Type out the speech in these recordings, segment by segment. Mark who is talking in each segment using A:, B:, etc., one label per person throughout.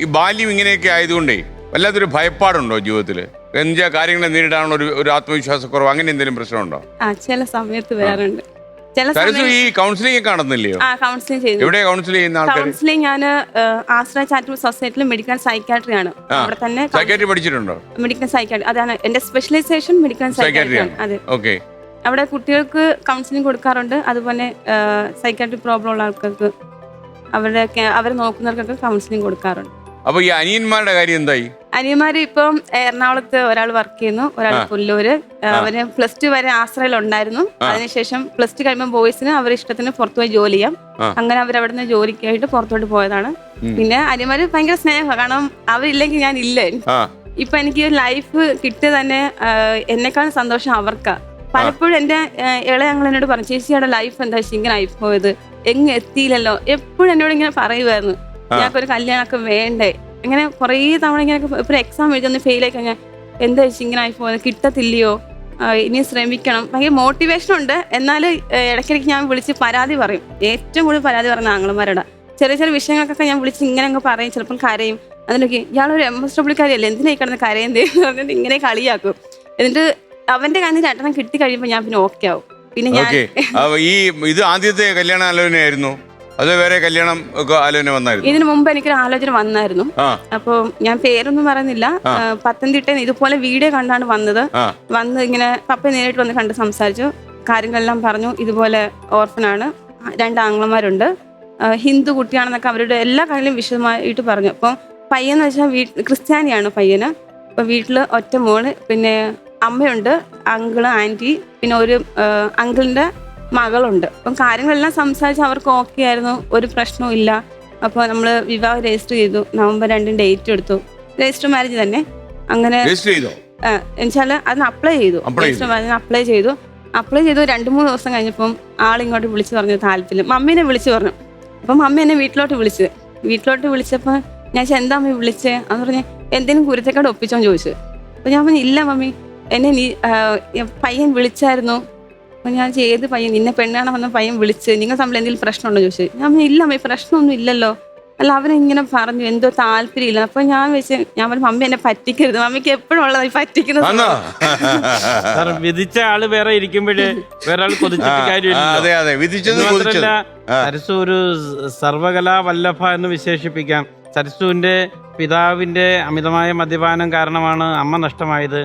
A: ഈ ബാല്യം ഇങ്ങനെയൊക്കെ ആയതുകൊണ്ടേ വല്ലാത്തൊരു ഭയപ്പാടുണ്ടോ ജീവിതത്തിൽ എന്താ കാര്യങ്ങളെ നേരിടാനുള്ള ഒരു ഒരു ആത്മവിശ്വാസക്കുറവ് അങ്ങനെ എന്തെങ്കിലും പ്രശ്നമുണ്ടോ?
B: ആ ചില സമയത്ത് വരാറുണ്ട് ചില
A: സരസു ഈ കൗൺസിലിംഗ് കാണുന്നില്ലയോ
B: ആ കൗൺസിലിംഗ് ചെയ്യുന്നു
A: എവിടെ കൗൺസിൽ ചെയ്യുന്ന ആൾക്കാർ
B: കൗൺസിലിംഗ് ഞാൻ ആശ്രയ ചാരിറ്റബിൾ സൊസൈറ്റിയിൽ മെഡിക്കൽ സൈക്കാട്രി ആണ്. അവിടെ തന്നെ
A: സൈക്കാട്രി പഠിച്ചിട്ടുണ്ടോ?
B: മെഡിക്കൽ സൈക്കാട്രി അതാണ് എന്റെ സ്പെഷ്യലൈസേഷൻ മെഡിക്കൽ സൈക്കാട്രി ആണ്. അതെ.
A: ഓക്കെ
B: അവിടെ കുട്ടികൾക്ക് കൗൺസിലിംഗ് കൊടുക്കാറുണ്ട്. അതുപോലെ സൈക്കാട്രി പ്രോബ്ലം ഉള്ള ആൾക്കാർക്ക് അവരുടെ അവർ നോക്കുന്നവർക്കൊക്കെ കൗൺസിലിംഗ് കൊടുക്കാറുണ്ട്.
A: അപ്പൊ ഈ അനിയന്മാരുടെ കാര്യം എന്തായി?
B: അനിയന്മാര് ഇപ്പം എറണാകുളത്ത് ഒരാൾ വർക്ക് ചെയ്യുന്നു ഒരാൾ പുല്ലൂര്. അവന് പ്ലസ് ടു വരെ ആശ്രയിൽ ഉണ്ടായിരുന്നു. അതിനുശേഷം പ്ലസ് ടു കഴിയുമ്പോൾ ബോയ്സിന് അവർ ഇഷ്ടത്തിന് പുറത്തുപോയി ജോലി ചെയ്യാം. അങ്ങനെ അവർ നിന്ന് ജോലിക്കായിട്ട് പുറത്തോട്ട് പോയതാണ്. പിന്നെ അനിയന്മാര് ഭയങ്കര സ്നേഹമാണ് കാരണം അവരില്ലെങ്കിൽ ഞാൻ ഇല്ല. ഇപ്പൊ എനിക്ക് ലൈഫ് കിട്ടിയ തന്നെ എന്നെക്കാളും സന്തോഷം അവർക്കാ. പലപ്പോഴും എന്റെ ഇളയ ഞങ്ങൾ എന്നോട് പറഞ്ഞു ചേച്ചിയുടെ ലൈഫ് എന്താ? ഇങ്ങനെ ആയി പോയത്. എങ്ങും എത്തിയില്ലല്ലോ. എപ്പോഴും എന്നോട് ഇങ്ങനെ പറയുമായിരുന്നു. ഞങ്ങൾക്കൊരു കല്യാണമൊക്കെ വേണ്ടേ? ഇങ്ങനെ കുറേ തവണ ഇങ്ങനെ ഒരു എക്സാം എഴുതി ഫെയിൽ ആയി കഴിഞ്ഞാൽ എന്താ വെച്ചാൽ ഇങ്ങനെ ആയി പോകുന്നത് കിട്ടത്തില്ലയോ? ഇനി ശ്രമിക്കണം. ഭയങ്കര മോട്ടിവേഷൻ ഉണ്ട്. എന്നാൽ ഇടയ്ക്കിടയ്ക്ക് ഞാൻ വിളിച്ച് പരാതി പറയും. ഏറ്റവും കൂടുതൽ പരാതി പറയുന്ന ആങ്ങളമാരുടെ. ചെറിയ ചെറിയ വിഷയങ്ങൾക്കൊക്കെ ഞാൻ വിളിച്ച് ഇങ്ങനെ അങ്ങ് പറയും. ചിലപ്പം കരയും. അതിനൊക്കെ ഇയാളൊരു എം എസ് ഡബ്ല്യൂക്കാരിയല്ലേ എന്തിനായി കിടന്ന് കരയുന്നേ? എന്ന് പറഞ്ഞിട്ട് ഇങ്ങനെ കളിയാക്കും. എന്നിട്ട് അവന്റെ കാര്യം രണ്ടെണ്ണം കിട്ടി കഴിയുമ്പോൾ ഞാൻ പിന്നെ ഓക്കെ ആവും. പിന്നെ ഞാൻ
A: ഈ ഇത് ആദ്യത്തെ കല്യാണ ആലോചനയായിരുന്നു? അതോ വേറെ കല്യാണം ഒക്കെ ആലോചന വന്നായിരുന്നു?
B: ഇതിനു മുമ്പ് എനിക്കൊരു ആലോചന വന്നായിരുന്നു.
A: ആ.
B: അപ്പോൾ ഞാൻ പേരൊന്നും പറയുന്നില്ല. പത്തനംതിട്ട ഇതുപോലെ വീഡിയോ കണ്ടാണ് വന്നത്. വന്ന് ഇങ്ങനെ പപ്പ നേരിട്ട് വന്ന് കണ്ട് സംസാരിച്ചു. കാര്യങ്ങളെല്ലാം പറഞ്ഞു. ഇതുപോലെ ഓർഫനാണ്. രണ്ട് ആംഗ്ലമാരുണ്ട് ഹിന്ദു കുട്ടിയാണെന്നൊക്കെ അവരുടെ എല്ലാ കാര്യങ്ങളും വിശദമായിട്ട് പറഞ്ഞു. അപ്പം പയ്യെന്ന് വെച്ചാൽ ക്രിസ്ത്യാനിയാണ് പയ്യന്. അപ്പം വീട്ടിൽ ഒറ്റ മോൾ പിന്നെ അമ്മയുണ്ട് അങ്കിൾ ആന്റി പിന്നെ ഒരു അങ്കിളിന്റെ മകളുണ്ട്. അപ്പം കാര്യങ്ങളെല്ലാം സംസാരിച്ച് അവർക്ക് ഓക്കെ ആയിരുന്നു. ഒരു പ്രശ്നവും ഇല്ല. അപ്പോൾ നമ്മൾ വിവാഹം രജിസ്റ്റർ ചെയ്തു. നവംബർ രണ്ടിന് ഡേറ്റ് എടുത്തു. രജിസ്റ്റർ മാരേജ് തന്നെ. അങ്ങനെ എന്നുവെച്ചാൽ അതിന് അപ്ലൈ ചെയ്തു. രജിസ്റ്റർ മാരേജിന് അപ്ലൈ ചെയ്തു. അപ്ലൈ ചെയ്തു രണ്ട് മൂന്ന് ദിവസം കഴിഞ്ഞപ്പം ആളിങ്ങോട്ട് വിളിച്ചു പറഞ്ഞു താല്പര്യം. മമ്മീനെ വിളിച്ചു പറഞ്ഞു. അപ്പം മമ്മി എന്നെ വീട്ടിലോട്ട് വിളിച്ച്. വീട്ടിലോട്ട് വിളിച്ചപ്പോൾ ഞാൻ എന്താ മമ്മി വിളിച്ചേ? എന്ന് പറഞ്ഞ് എന്തെങ്കിലും കുരുത്തേക്കാട് ഒപ്പിച്ചോന്ന് ചോദിച്ചു. അപ്പം ഞാൻ പറഞ്ഞു ഇല്ല മമ്മി. എന്നെ നീ പയ്യൻ വിളിച്ചായിരുന്നു. അപ്പം ഞാൻ ചെയ്ത് പയ്യൻ നിന്നെ പെണ്ണാണ് വന്ന പയ്യൻ വിളിച്ച് നിങ്ങൾ തമ്മിൽ എന്തെങ്കിലും പ്രശ്നമുണ്ടോ? ചോദിച്ചു. ഞാൻ ഇല്ല അമ്മ പ്രശ്നമൊന്നും ഇല്ലല്ലോ. അല്ല അവരിങ്ങനെ പറഞ്ഞു എന്തോ താല്പര്യമില്ല. അപ്പൊ ഞാൻ വെച്ച് ഞാൻ പറഞ്ഞു മമ്മി എന്നെ പറ്റിക്കരുത്. മമ്മിക്ക് എപ്പോഴും ഉള്ളത് പറ്റിക്കുന്നത്
C: സാർ വിധിച്ച ആൾ വേറെ ഇരിക്കുമ്പോഴേ വേറെ ആൾ കൊതിച്ചിട്ട്
A: ആ,
C: കാര്യമില്ല
A: അതെ അതെ. വിധിച്ചത് കൊതിച്ചത്. ആ.
C: സരസു ഒരു സർവകലാ വല്ലഭ എന്ന് വിശേഷിപ്പിക്കാം. സരസുവിന്റെ പിതാവിന്റെ അമിതമായ മദ്യപാനം കാരണമാണ് അമ്മ നഷ്ടമായത്.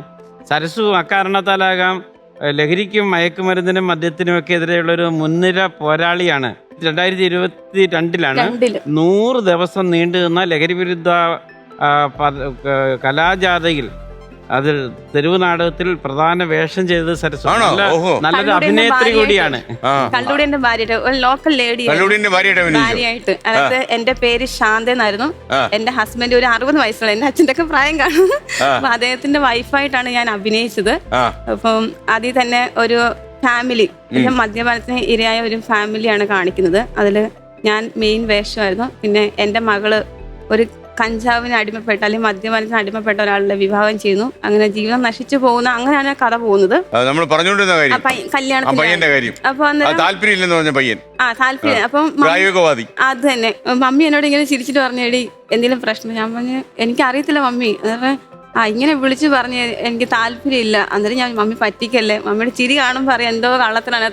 C: സരസു അക്കാരണത്താലാകാം ലഹരിക്കും മയക്കുമരുന്നിനും മദ്യത്തിനും ഒക്കെ എതിരെയുള്ള ഒരു മുൻനിര പോരാളിയാണ്. രണ്ടായിരത്തി ഇരുപത്തി രണ്ടിലാണ് നൂറ് ദിവസം നീണ്ടു നിന്ന ലഹരി വിരുദ്ധ കലാജാഥയിൽ അതിൽ തെരുവ് നാടകത്തിൽ പ്രധാന വേഷം ചെയ്തത് സരസ്വതി
A: ആണോ?
C: നല്ല
A: ഓഹോ.
C: നല്ലൊരു അഭിനേത്രി കൂടിയാണ്.
B: ഭാര്യയുടെ ഒരു ലോക്കൽ ലേഡി
A: കല്ലൂടിന്റെ ഭാര്യയുടെ അഭിനയിച്ചു.
B: ഭാര്യയായിട്ട്. അതായത് എന്റെ പേര് ശാന്ത എന്നായിരുന്നു.
A: ആ.
B: എന്റെ ഹസ്ബൻഡ് ഒരു അറുപത് വയസ്സുള്ള എന്റെ അച്ഛന്റെ ഒക്കെ പ്രായം കാണും. അപ്പൊ അദ്ദേഹത്തിന്റെ വൈഫായിട്ടാണ് ഞാൻ അഭിനയിച്ചത്.
A: ആ.
B: അപ്പം അതിൽ തന്നെ ഒരു ഫാമിലി മദ്യപാനത്തിന് ഇരയായ ഒരു ഫാമിലിയാണ് കാണിക്കുന്നത്. അതിൽ ഞാൻ മെയിൻ വേഷമായിരുന്നു. പിന്നെ എന്റെ മകൾ ഒരു കഞ്ചാവിന് അടിമപ്പെട്ട അല്ലെങ്കിൽ മദ്യപാനത്തിന് അടിമപ്പെട്ട ഒരാളുടെ വിവാഹം ചെയ്യുന്നു. അങ്ങനെ ജീവിതം നശിച്ചു പോകുന്ന അങ്ങനെയാണ് കഥ പോകുന്നത്.
A: നമ്മൾ പറഞ്ഞുകൊണ്ടിരുന്ന കാര്യം.
B: പയ്യ-
A: ആ
B: കല്യാണത്തിന്
A: പയ്യന്റെ കാര്യം.
B: അപ്പൊ
A: ആ താല്പര്യമില്ലെന്ന് പറഞ്ഞ പയ്യൻ.
B: ആ താല്പര്യം. അപ്പം അത് തന്നെ. മമ്മി എന്നോട് ഇങ്ങനെ ചിരിച്ചിട്ട് പറഞ്ഞേടി എന്തെങ്കിലും പ്രശ്നം? ഞാൻ പറഞ്ഞു എനിക്ക് അറിയത്തില്ല മമ്മി ആ ഇങ്ങനെ വിളിച്ചു പറഞ്ഞ് എനിക്ക് താല്പര്യമില്ല. അന്നേരം ഞാൻ മമ്മി പറ്റിക്കല്ലേ? മമ്മിയുടെ ചിരി കാണുമ്പോൾ പറയാം എന്തോ കള്ളത്തിലാണ്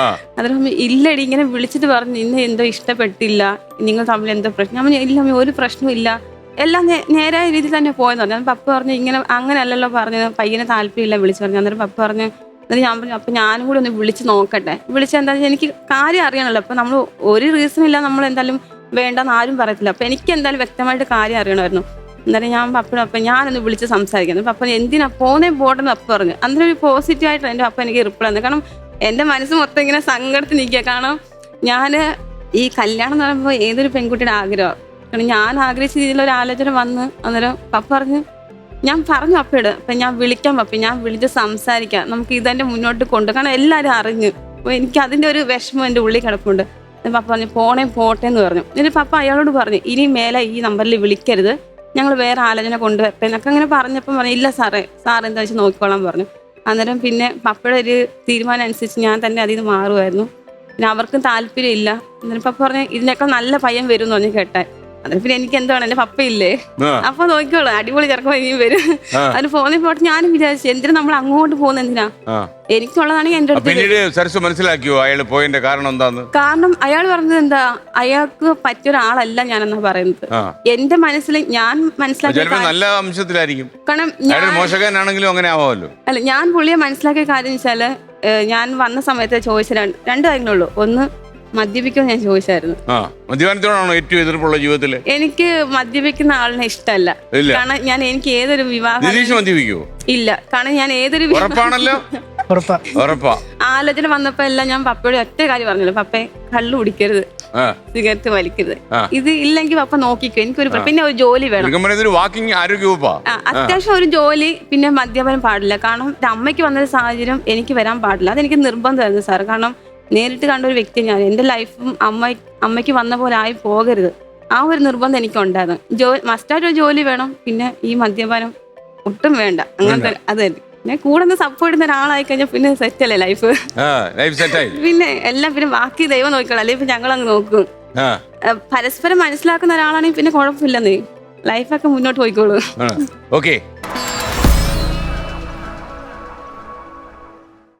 A: ആ
B: അന്നേരം മമ്മി ഇല്ലടി ഇങ്ങനെ വിളിച്ചിട്ട് പറഞ്ഞു ഇന്ന് എന്തോ ഇഷ്ടപ്പെട്ടില്ല. നിങ്ങൾ തമ്മിൽ എന്തോ പ്രശ്നം. അമ്മ ഇല്ല മമ്മി ഒരു പ്രശ്നവും ഇല്ല. എല്ലാം നേരായ രീതിയിൽ തന്നെ പോയെന്ന് പറഞ്ഞു. അന്നേരം പപ്പ പറഞ്ഞു ഇങ്ങനെ അങ്ങനെയല്ലല്ലോ പറഞ്ഞു. പയ്യനെ താല്പര്യമില്ല വിളിച്ചു പറഞ്ഞു. അന്നേരം പപ്പ പറഞ്ഞു എന്നിട്ട് ഞാൻ പറഞ്ഞു അപ്പൊ ഞാനും കൂടി ഒന്ന് വിളിച്ച് നോക്കട്ടെ. വിളിച്ച എന്താ എനിക്ക് കാര്യം അറിയണമല്ലോ അപ്പൊ നമ്മൾ ഒരു റീസൺ ഇല്ല നമ്മൾ എന്തായാലും വേണ്ടെന്ന് ആരും പറയത്തില്ല. അപ്പൊ എനിക്ക് എന്തായാലും വ്യക്തമായിട്ട് കാര്യം അറിയണമായിരുന്നു. അന്നേരം ഞാൻ പപ്പയോട് അപ്പം ഞാനൊന്ന് വിളിച്ച് സംസാരിക്കുന്നു പപ്പ എന്തിനാ പോന്നേ പോട്ടെന്ന് അപ്പം പറഞ്ഞു. അന്നേരം ഒരു പോസിറ്റീവ് ആയിട്ട് എന്റെ അപ്പ എനിക്ക് റിപ്ലൈ തന്നെ. കാരണം എന്റെ മനസ്സ് മൊത്തം ഇങ്ങനെ സങ്കടത്തിൽ നിൽക്കുക. കാരണം ഞാൻ ഈ കല്യാണം എന്ന് പറയുമ്പോൾ ഏതൊരു പെൺകുട്ടിയുടെ ആഗ്രഹം കാരണം ഞാൻ ആഗ്രഹിച്ച രീതിയിലൊരു ആലോചന വന്ന് അന്നേരം പപ്പ പറഞ്ഞു ഞാൻ പറഞ്ഞു അപ്പയോട് അപ്പൊ ഞാൻ വിളിക്കാം പപ്പ ഞാൻ വിളിച്ച് സംസാരിക്കാം. നമുക്ക് ഇതെന്റെ മുന്നോട്ട് കൊണ്ട് കാരണം എല്ലാവരും അറിഞ്ഞു. അപ്പൊ എനിക്ക് അതിന്റെ ഒരു വിഷമം എന്റെ ഉള്ളിൽ കിടപ്പുണ്ട്. പപ്പ പറഞ്ഞു പോണേ പോട്ടെ എന്ന് പറഞ്ഞു. എന്നിട്ട് പപ്പ അയാളോട് പറഞ്ഞു ഇനി മേലെ ഈ നമ്പറിൽ വിളിക്കരുത്. ഞങ്ങൾ വേറെ ആലോചന കൊണ്ടുവരട്ടെ എന്നൊക്കെ അങ്ങനെ പറഞ്ഞപ്പം പറഞ്ഞു ഇല്ല സാറേ സാർ എന്താ വെച്ചാൽ നോക്കിക്കോളാം പറഞ്ഞു. അന്നേരം പിന്നെ പപ്പയുടെ ഒരു തീരുമാനം അനുസരിച്ച് ഞാൻ തന്നെ അതിൽ നിന്ന് മാറുമായിരുന്നു. പിന്നെ അവർക്കും താല്പര്യമില്ല. അന്നേരം പപ്പ പറഞ്ഞു ഇതിനേക്കാൾ നല്ല പയ്യൻ വരും എന്ന് പറഞ്ഞു കേട്ടാൽ അതിന് പിന്നെ എനിക്ക് എന്താണ് എന്റെ പപ്പയില്ലേ. അപ്പൊ നോക്കിക്കോളൂ. അടിപൊളി ചെറുപ്പം ഇനിയും വരും. അതിന് ഫോണിൽ പോയിട്ട് ഞാനും വിചാരിച്ചു എന്തിനാ നമ്മൾ അങ്ങോട്ട് പോകുന്ന? എന്തിനാ? എനിക്കുള്ളതാണെങ്കിൽ എന്റെ അടുത്ത്.
A: പിന്നീട് സരസ് മനസ്സിലാക്കിയോ അയാൾ പോയതിന്റെ കാരണം എന്താന്ന്?
B: കാരണം അയാൾ പറഞ്ഞത് എന്താ? അയാൾക്ക് പറ്റിയ ഒരാളല്ല ഞാനെന്നാ പറയുന്നത്. എന്റെ മനസ്സിൽ ഞാൻ മനസ്സിലാക്കിയ
A: നല്ല അംശത്തിലായിരിക്കും.
B: കാരണം
A: മോശക്കാരനാണെങ്കിലും അങ്ങനെ ആവാമല്ലോ.
B: അല്ല ഞാൻ പുള്ളിയെ മനസ്സിലാക്കിയ കാര്യം വെച്ചാൽ ഞാൻ വന്ന സമയത്ത് ചോദിച്ച രണ്ട് രണ്ട് കാര്യങ്ങളുള്ളൂ ഒന്ന് മദ്യപിക്കുമെന്ന് ഞാൻ ചോദിച്ചായിരുന്നു.
A: ആ മദ്യപാനത്തോടാണോ ഏറ്റവും എതിർപ്പുള്ള ജീവിതത്തിൽ?
B: എനിക്ക് മദ്യപിക്കുന്ന ആളിനെ ഇഷ്ടമല്ല.
A: ഇല്ല.
B: കാരണം ഞാൻ എനിക്ക് ഏതൊരു വിവാഹം
A: നിതീഷ് മദ്യപിക്കുവോ?
B: ഇല്ല. കാരണം ഞാൻ ഏതൊരു വിവാഹ-
A: ഉറപ്പാണല്ലോ?
D: ഉറപ്പാ.
A: ഉറപ്പാ.
B: ആലോചന വന്നപ്പോ എല്ലാം ഞാൻ പപ്പയോട് ഒറ്റ കാര്യം പറഞ്ഞല്ലോ. പപ്പേ കള്ളു കുടിക്കരുത്.
A: ആ.
B: സിഗരറ്റ് വലിക്കരുത്.
A: ആ.
B: ഇത് ഇല്ലെങ്കിൽ പപ്പ നോക്കിക്കോ. എനിക്കൊരു പ്ര- പിന്നെ ഒരു ജോലി വേണം.
A: വാക്കിംഗ് ആരോഗ്യ വകുപ്പാ
B: ആ, അത്യാവശ്യം ഒരു ജോലി പിന്നെ മദ്യപാനം പാടില്ല. കാരണം ഒരു അമ്മയ്ക്ക് വന്നൊരു സാഹചര്യം എനിക്ക് വരാൻ പാടില്ല. അതെനിക്ക് നിർബന്ധമായിരുന്നു സാർ കാരണം നേരിട്ട് കണ്ട ഒരു വ്യക്തി ഞാൻ. എന്റെ ലൈഫും അമ്മ അമ്മയ്ക്ക് വന്ന പോലെ ആയി പോകരുത്. ആ ഒരു നിർബന്ധം എനിക്കുണ്ടായിരുന്നു. ജോ മസ്റ്റായിട്ട് ഒരു ജോലി വേണം. പിന്നെ ഈ മദ്യപാനം ഒട്ടും വേണ്ട. അങ്ങനത്തെ അത് പിന്നെ കൂടെ നിന്ന് സപ്പോർട്ട് ചെയ്യുന്ന ഒരാളായി കഴിഞ്ഞാൽ പിന്നെ സെറ്റ് അല്ലേ ലൈഫ് പിന്നെ എല്ലാം പിന്നെ ബാക്കി ദൈവം നോക്കിക്കോളാം. അല്ലെങ്കിൽ പിന്നെ ഞങ്ങൾ അങ്ങ് നോക്കും പരസ്പരം മനസ്സിലാക്കുന്ന ഒരാളാണെങ്കിൽ പിന്നെ കുഴപ്പമില്ലെന്നേ. ലൈഫൊക്കെ മുന്നോട്ട് പോയിക്കോളൂ.
A: ഓക്കെ